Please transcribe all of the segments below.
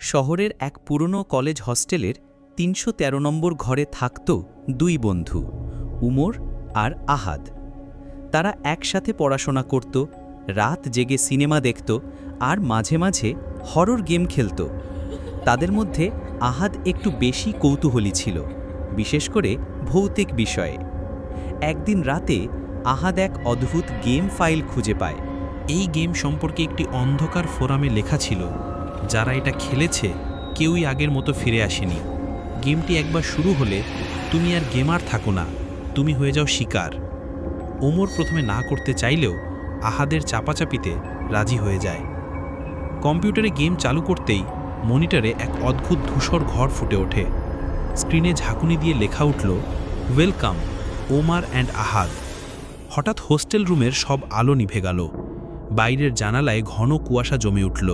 শহরের এক পুরনো কলেজ হস্টেলের তিনশো তেরো নম্বর ঘরে থাকত দুই বন্ধু, উমর আর আহাদ। তারা একসাথে পড়াশোনা করত, রাত জেগে সিনেমা দেখত আর মাঝে মাঝে হরর গেম খেলত। তাদের মধ্যে আহাদ একটু বেশি কৌতূহলী ছিল, বিশেষ করে ভৌতিক বিষয়ে। একদিন রাতে আহাদ এক অদ্ভুত গেম ফাইল খুঁজে পায়। এই গেম সম্পর্কে একটি অন্ধকার ফোরামে লেখা ছিল যারা এটা খেলেছে, কেউই আগের মতো ফিরে আসেনি। গেমটি একবার শুরু হলে তুমি আর গেমার থাকো না, তুমি হয়ে যাও শিকার। ওমর প্রথমে না করতে চাইলেও আহাদের চাপাচাপিতে রাজি হয়ে যায়। কম্পিউটারে গেম চালু করতেই মনিটরে এক অদ্ভুত ধূসর ঘর ফুটে ওঠে। স্ক্রিনে ঝাঁকুনি দিয়ে লেখা উঠল, ওয়েলকাম, ওমার অ্যান্ড আহাদ। হঠাৎ হোস্টেল রুমের সব আলো নিভে গেল। বাইরের জানালায় ঘন কুয়াশা জমে উঠল।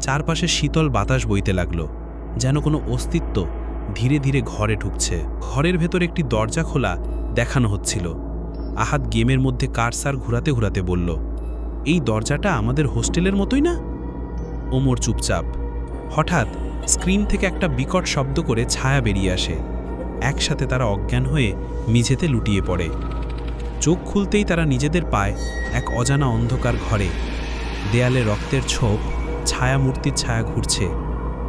চারপাশে শীতল বাতাস বইতে লাগল, যেন কোনো অস্তিত্ব ধীরে ধীরে ঘরে ঢুকছে। ঘরের ভেতর একটি দরজা খোলা দেখানো হচ্ছিল। আহাত গেমের মধ্যে কারসার ঘুরাতে ঘুরাতে বলল, এই দরজাটা আমাদের হোস্টেলের মতোই না? ওমর চুপচাপ, হঠাৎ স্ক্রিন থেকে একটা বিকট শব্দ করে ছায়া বেরিয়ে আসে। একসাথে তারা অজ্ঞান হয়ে মেঝেতে লুটিয়ে পড়ে। চোখ খুলতেই তারা নিজেদের পায় এক অজানা অন্ধকার ঘরে। দেয়ালে রক্তের ছোপ ছায়া মূর্তির ছায়া ঘুরছে।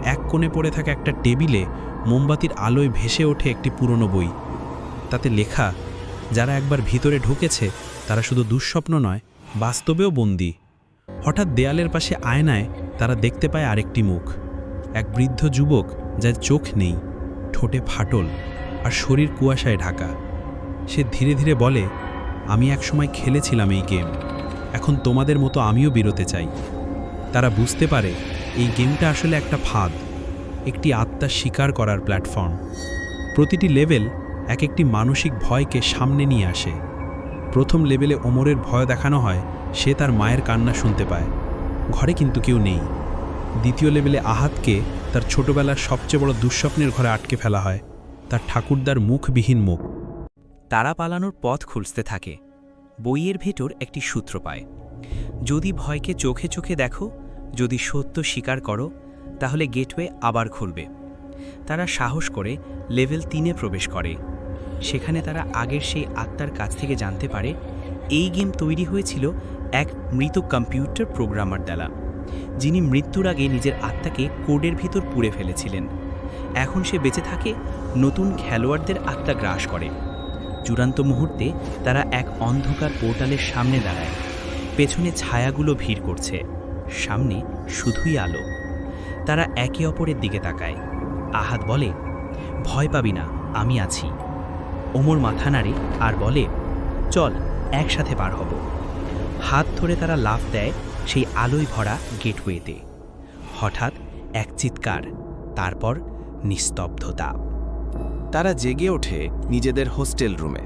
এক কোণে পড়ে থাকা একটা টেবিলে মোমবাতির আলোয় ভেসে ওঠে একটি পুরনো বই। তাতে লেখা, যারা একবার ভিতরে ঢুকেছে, তারা শুধু দুঃস্বপ্ন নয়, বাস্তবেও বন্দি। হঠাৎ দেয়ালের পাশে আয়নায় তারা দেখতে পায় আরেকটি মুখ। এক বৃদ্ধ যুবক, যার চোখ নেই, ঠোঁটে ফাটল আর শরীর কুয়াশায় ঢাকা। সে ধীরে ধীরে বলে, আমি একসময় খেলেছিলাম এই গেম। এখন তোমাদের মতো আমিও বেরোতে চাই। তারা বুঝতে পারে এই গেমটা আসলে একটা ফাঁদ, একটি আত্মা স্বীকার করার প্ল্যাটফর্ম। প্রতিটি লেভেল এক একটি মানসিক ভয়কে সামনে নিয়ে আসে। প্রথম লেভেলে ওমরের ভয় দেখানো হয়, সে তার মায়ের কান্না শুনতে পায়। ঘরে কিন্তু কেউ নেই। দ্বিতীয় লেভেলে আহাতকে তার ছোটবেলার সবচেয়ে বড় দুঃস্বপ্নের ঘরে আটকে ফেলা হয়, তার ঠাকুরদার মুখবিহীন মুখ। তারা পালানোর পথ খুঁজতে থাকে। বইয়ের ভেতর একটি সূত্র পায়। যদি ভয়কে চোখে চোখে দেখো যদি সত্য স্বীকার করো, তাহলে গেটওয়ে আবার খুলবে। তারা সাহস করে লেভেল তিনে প্রবেশ করে। সেখানে তারা আগের সেই আত্মার কাছ থেকে জানতে পারে, এই গেম তৈরি হয়েছিল এক মৃত কম্পিউটার প্রোগ্রামার দ্বারা, যিনি মৃত্যুর আগে নিজের আত্মাকে কোডের ভিতর পুড়ে ফেলেছিলেন। এখন সে বেঁচে থাকে, নতুন খেলোয়াড়দের আত্মা গ্রাস করে। চূড়ান্ত মুহূর্তে তারা এক অন্ধকার পোর্টালের সামনে দাঁড়ায়। পেছনে ছায়াগুলো ভিড় করছে। সামনে শুধুই আলো। তারা একে অপরের দিকে তাকায়। আহাত বলে, ভয় পাবি না, আমি আছি। ওমর মাথা নাড়ে আর বলে, চল, একসাথে পার হব। হাত ধরে তারা লাফ দেয় সেই আলোয় ভরা গেটওয়েতে। হঠাৎ এক চিৎকার, তারপর নিস্তব্ধতা। তারা জেগে ওঠে নিজেদের হোস্টেল রুমে।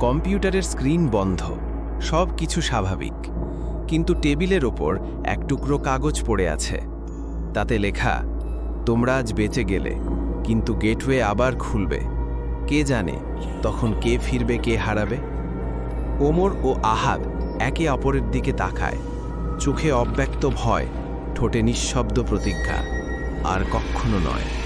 কম্পিউটারের স্ক্রিন বন্ধ সব কিছু স্বাভাবিক। কিন্তু টেবিলের ওপর এক টুকরো কাগজ পড়ে আছে। তাতে লেখা, তোমরা আজ বেঁচে গেলে, কিন্তু গেটওয়ে আবার খুলবে। কে জানে তখন কে ফিরবে, কে হারাবে? ওমর ও আহাদ একে অপরের দিকে তাকায়। চোখে অব্যক্ত ভয়, ঠোঁটে নিঃশব্দ প্রতিজ্ঞা, আর কখনো নয়।